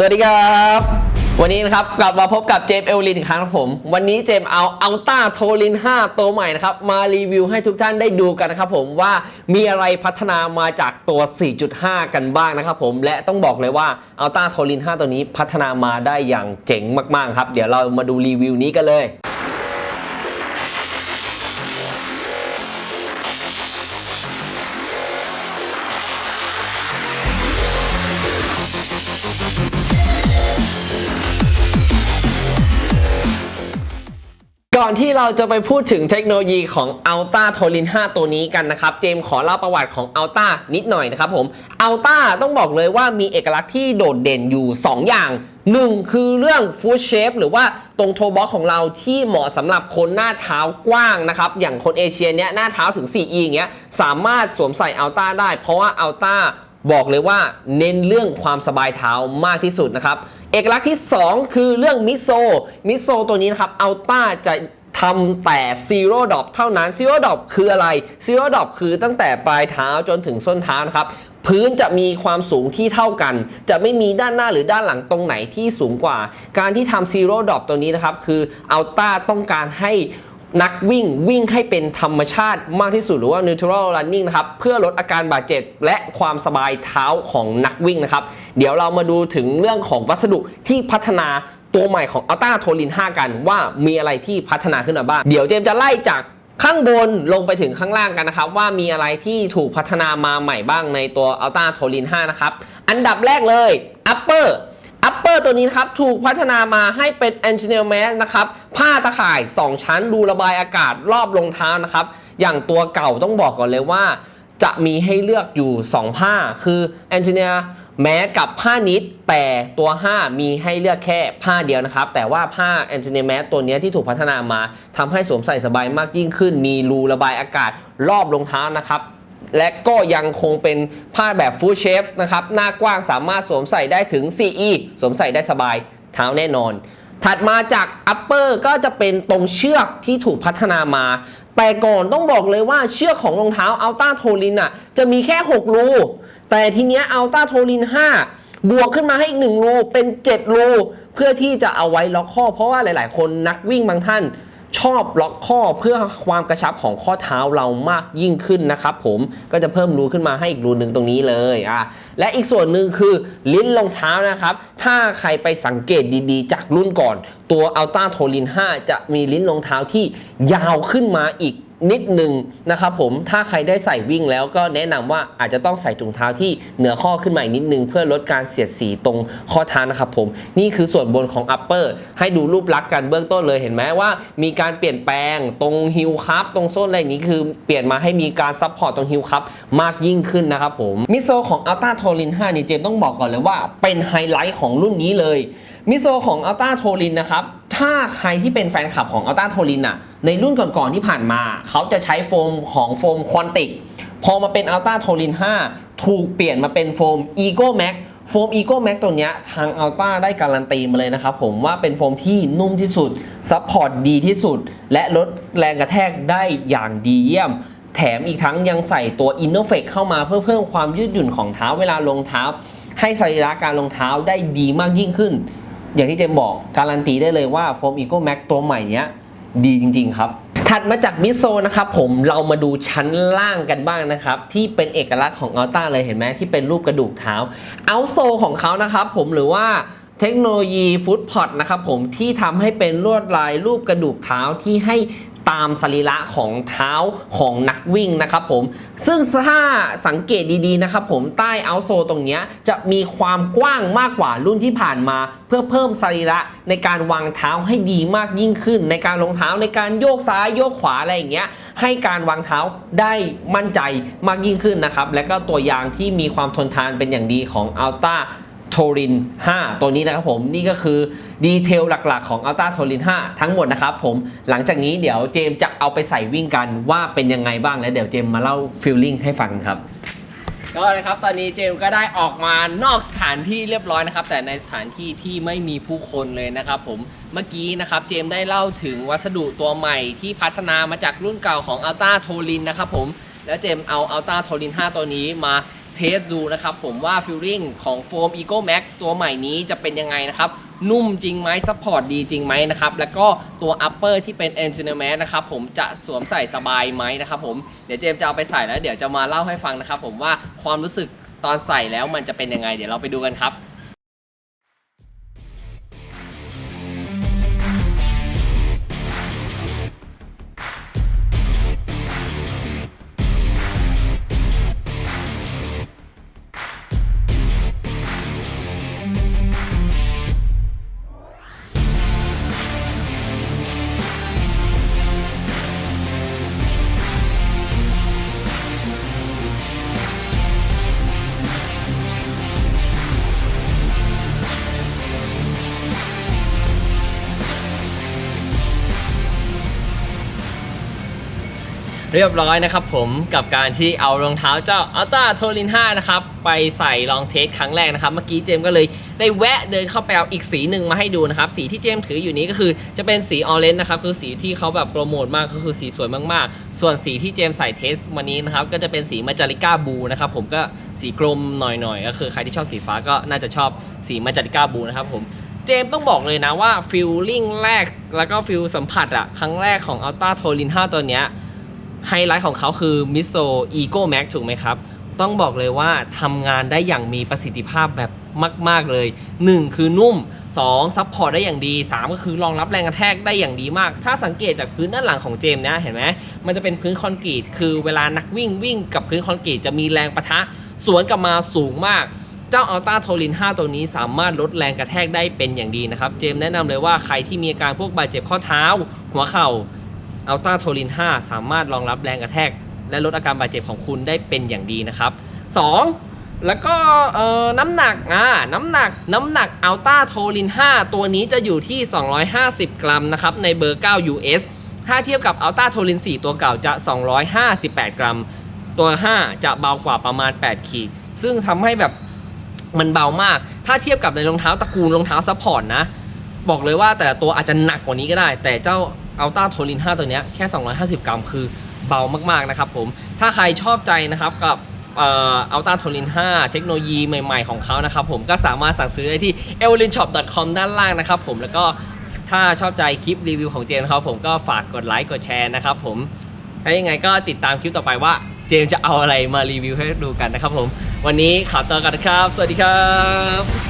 สวัสดีครับ วันนี้นะครับกลับมาพบกับเจมเอลลินอีกครั้งครับผม วันนี้เจมเอาอัลต้าโทลิน 5 ตัวใหม่นะครับ มารีวิวให้ทุกท่านได้ดูกันนะครับผมว่ามีอะไรพัฒนามาจากตัว 4.5 กันบ้างนะครับผมและต้องบอกเลยว่าอัลต้าโทลิน 5 ตัวนี้พัฒนามาได้อย่างเจ๋งมากๆครับ เดี๋ยวเรามาดูรีวิวนี้กันเลย อนที่เราจะไปพูดถึงเทคโนโลยีของ Alta t o l i n 5 ตัวนี้กันนะครับ เจมขอเล่าประวัติของ Alta นิดหน่อยนะครับผม Alta ต้องบอกเลยว่ามีเอกลักษณ์ที่โดดเด่นอยู่ 2 อย่าง1คือเรื่อง Foot Shape หรือว่าตรงโทบ็อกของเราที่เหมาะสำหรับคนหน้าเท้ากว้างนะครับ อย่างคนเอเชียเนี้ยหน้าเท้าถึง 4E อย่างเงี้ยสามารถสวมใส่ Alta ได้ เพราะว่า Alta บอกเลยว่าเน้นเรื่องความสบายเท้ามากที่สุดนะครับ เอกลักษณ์ที่ 2 คือเรื่องมิโซมิโซตัวนี้นะครับอัลต้าจะ ทำแต่ Zero Drop เท่านั้น Zero Drop คืออะไร Zero Drop คือตั้งแต่ปลายเท้าจนถึงส้นเท้านะครับ พื้นจะมีความสูงที่เท่ากัน จะไม่มีด้านหน้าหรือด้านหลังตรงไหนที่สูงกว่า การที่ทำ Zero Drop ตัวนี้นะครับ คืออัลต้าต้องการให้ นักวิ่งวิ่งให้เป็นธรรมชาติมากที่สุดหรือว่า neutral running นะครับ เพื่อลดอาการบาดเจ็บและความสบายเท้าของนักวิ่งนะครับ เดี๋ยวเรามาดูถึงเรื่องของวัสดุที่พัฒนาตัวใหม่ของ Alta t o l i n 5 กันว่ามีอะไรที่พัฒนาขึ้นมาบ้าง เดี๋ยวเจมส์จะไล่จากข้างบนลงไปถึงข้างล่างกันนะครับ ว่ามีอะไรที่ถูกพัฒนามาใหม่บ้างในตัว Alta t o l i n 5 นะครับ อันดับแรกเลย upper อัปเปอร์ตัวนี้นะครับถูกพัฒนามาให้เป็น Engineer Mask นะครับผ้าตะข่าย 2 ชั้นดูระบายอากาศรอบรองเท้านะครับ อย่างตัวเก่าต้องบอกก่อนเลยว่า จะมีให้เลือกอยู่ 2 ผ้าคือ Engineer แม้กับผ้านิดแต่ตัว 5 มีให้เลือกแค่ผ้าเดียวนะครับ แต่ว่าผ้า Engineer Mask ตัวนี้ที่ถูกพัฒนามาทำให้สวมใส่สบายมากยิ่งขึ้น มีรูระบายอากาศรอบรองเท้านะครับ และก็ยังคงเป็นผ้าแบบฟู l เชฟนะครับ หน้ากว้างสามารถสวมใส่ได้ถึง 4E สวมใส่ได้สบายเท้าแน่นอน ถัดมาจาก upper ก็จะเป็นตรงเชือกที่ถูกพัฒนามา แต่ก่อนต้องบอกเลยว่าเชือกของรองเท้า Alta t o l i n อะจะมีแค่ 6 รู แต่ทีเนี้ย Alta t o l i n 5บวกขึ้นมาให้อีก 1 รู เป็น 7 รู เพื่อที่จะเอาไว้ล็อกข้อ เพราะว่าหลาย ๆ คนนักวิ่งบางท่าน ชอบล็อกข้อเพื่อความกระชับของข้อเท้าเรามากยิ่งขึ้นนะครับผมก็จะเพิ่มรูขึ้นมาให้อีกรูหนึ่งตรงนี้เลยอะและอีกส่วนหนึ่งคือลิ้นรองเท้านะครับ ถ้าใครไปสังเกตดีๆ จากรุ่นก่อน ตัวอัลต้าโทลิน 5 จะมีลิ้นรองเท้าที่ยาวขึ้นมาอีก นิดหนึ่งนะครับผมถ้าใครได้ใส่วิ่งแล้วก็แนะนำว่าอาจจะต้องใส่ถุงเท้าที่เหนือข้อขึ้นมาอีกนิดนึง เพื่อลดการเสียดสีตรงข้อเท้านะครับผมนี่คือส่วนบนของ upper ให้ดูรูปลักษณ์กันเบื้องต้นเลยเห็นไหมว่า มีการเปลี่ยนแปลงตรงฮิลคัพตรงโซนอะไรนี้คือเปลี่ยนมาให้มีการซับพอร์ตตรงฮิลคัพมากยิ่งขึ้นนะครับผมมิโซของ Alta t o l i n 5นี่เจมต้องบอกก่อนเลยว่าเป็นไฮไลท์ของรุ่นนี้เลยมิโซของ Alta t o l i n นะครับถ้าใครที่เป็นแฟนคลับของ Alta t o l i n อะ ในรุ่นก่อนๆที่ผ่านมา เขาจะใช้โฟมของโฟมควอนติกพอมาเป็น Alta t o l i n 5ถูกเปลี่ยนมาเป็นโฟม Ego Max โฟม Ego Max ตัวเนี้ยทาง Alta ได้การันตีมาเลยนะครับผมว่าเป็นโฟมที่นุ่มที่สุด ซัพพอร์ตดีที่สุด และลดแรงกระแทกได้อย่างดีเยี่ยม แถมอีกทั้งยังใส่ตัว Innoflex เข้ามาเพื่อเพิ่มความยืดหยุ่นของเท้าเวลาลงเท้า ให้สรีระการลงเท้าได้ดีมากยิ่งขึ้น อย่างที่เจมบอกการันตีได้เลยว่าโฟม Eco Max ตัวใหม่เนี้ย ดีจริง ๆ ครับ ถัดมาจากมิโซนะครับผมเรามาดูชั้นล่างกันบ้างนะครับ ที่เป็นเอกลักษณ์ของอัลต้าเลยเห็นไหมที่เป็นรูปกระดูกเท้าเอาโซของเขานะครับผมหรือว่าเทคโนโลยีฟุตพอดนะครับผมที่ทำให้เป็นลวดลายรูปกระดูกเท้าที่ให้ ตามสรีระของเท้าของนักวิ่งนะครับผม ซึ่งถ้าสังเกตดีๆนะครับผมใต้เอาโซตรงนี้จะมีความกว้างมากกว่ารุ่นที่ผ่านมา เพื่อเพิ่มสรีระในการวางเท้าให้ดีมากยิ่งขึ้น ในการลงเท้าในการโยกซ้ายโยกขวาอะไรอย่างเงี้ยให้การวางเท้าได้มั่นใจมากยิ่งขึ้นนะครับและก็ตัวยางที่มีความทนทานเป็นอย่างดีของ Alta โทริน 5 ตัวนี้นะครับผมนี่ก็คือดีเทลหลักๆ ของ Alta t o r i n 5ทั้งหมดนะครับผมหลังจากนี้เดี๋ยวเจมจะเอาไปใส่วิ่งกันว่าเป็นยังไงบ้างแล้วเดี๋ยวเจมมาเล่าฟีลลิ่งให้ฟังครับก็นะครับตอนนี้เจมก็ได้ออกมานอกสถานที่เรียบร้อยนะครับ แต่ในสถานที่ที่ไม่มีผู้คนเลยนะครับผมเมื่อกี้นะครับเจมได้เล่าถึงวัสดุตัวใหม่ที่พัฒนามาจากรุ่นเก่าของ Alta t o r i n นนะครับผมแล้วเจมส์เอา Alta t o r i n 5ตัวนี้มา เทสดูนะครับผมว่าฟิลลิ่งของโฟม Eco Max ตัวใหม่นี้จะเป็นยังไงนะครับนุ่มจริงไหมซัพพอร์ตดีจริงไหมนะครับ แล้วก็ตัว upper ที่เป็น e n g i n e e r m a t นะครับผมจะสวมใส่สบายไหมนะครับผมเดี๋ยวเจมจะเอาไปใส่แล้วเดี๋ยวจะมาเล่าให้ฟังนะครับผมว่าความรู้สึกตอนใส่แล้วมันจะเป็นยังไง เดี๋ยวเราไปดูกันครับ เรียบร้อยนะครับผมกับการที่เอารองเท้าเจ้า Alta t o r i n 5นะครับไปใส่ลองเทสครั้งแรกนะครับ เมื่อกี้เจมก็เลยได้แวะเดินเข้าไปเอาอีกสีหนึ่งมาให้ดูนะครับ สีที่เจมถืออยู่นี้ก็คือจะเป็นสีออเรนจ์นะครับคือสีที่เขาแบบโปรโมทมากก็คือสีสวยมากๆ ส่วนสีที่เจมใส่เทสวันนี้นะครับก็จะเป็นสีมาจาริก้าบูนะครับผมก็สีกรมหน่อยๆก็คือใครที่ชอบสีฟ้าก็น่าจะชอบสีมาจาริก้าบูนะครับผมเจมต้องบอกเลยนะว่าฟิลลิ่งแรกแล้วก็ฟิลสัมผัสอะครั้งแรกของ Alta t o r i n 5 ตัวเนี้ย ไฮไลท์ของเขาคือ Miso Ego Max ถูกไหมครับ ต้องบอกเลยว่าทำงานได้อย่างมีประสิทธิภาพแบบมาก ๆ เลย 1 คือนุ่ม 2ซัพพอร์ตได้อย่างดี 3 ก็คือรองรับแรงกระแทกได้อย่างดีมาก ถ้าสังเกตจากพื้นด้านหลังของเจมส์นะเห็นไหมมันจะเป็นพื้นคอนกรีต คือเวลานักวิ่งวิ่งกับพื้นคอนกรีตจะมีแรงปะทะ สวนกลับมาสูงมากเจ้า Alta t o r i n 5ตัวนี้สามารถลดแรงกระแทกได้เป็นอย่างดีนะครับ เจมส์แนะนำเลยว่าใครที่มีอาการพวกบาดเจ็บข้อเท้า หัวเข่า อัลต้าโทลิน 5 สามารถรองรับแรงกระแทก และลดอาการบาดเจ็บของคุณได้เป็นอย่างดีนะครับ 2. แล้วก็เอ่อน้ำหนักอ่าน้ำหนักน้ำหนักอัลต้าโทลิน 5 ตัวนี้จะอยู่ที่ 250 กรัมนะครับ ในเบอร์ 9 US ถ้าเทียบกับอัลต้าโทลิน 4 ตัวเก่าจะ 258 กรัม ตัว 5 จะเบากว่าประมาณ 8 ขีด ซึ่งทำให้แบบมันเบามาก ถ้าเทียบกับในรองเท้าตระกูลรองเท้าซัพพอร์ตนะ บอกเลยว่าแต่ละตัวอาจจะหนักกว่านี้ก็ได้ แต่เจ้า Alta t o r i n 5ตัวนี้แค่ 250 กรัม คือเบามากๆนะครับผม ถ้าใครชอบใจนะครับกับเอ่อ Alta t o r i n 5เทคโนโลยีใหม่ๆของเขานะครับผมก็สามารถสั่งซื้อได้ที่ e l l i n s h o p c o m ด้านล่างนะครับผมแล้วก็ถ้าชอบใจคลิปรีวิวของเจมส์นครับผมก็ฝากกดไลค์กดแชร์นะครับผมถ้ายังไงก็ติดตามคลิปต่อไปว่าเจมส์จะเอาอะไรมารีวิวให้ดูกันนะครับผม วันนี้ขอตัวกันนะครับ สวัสดีครับ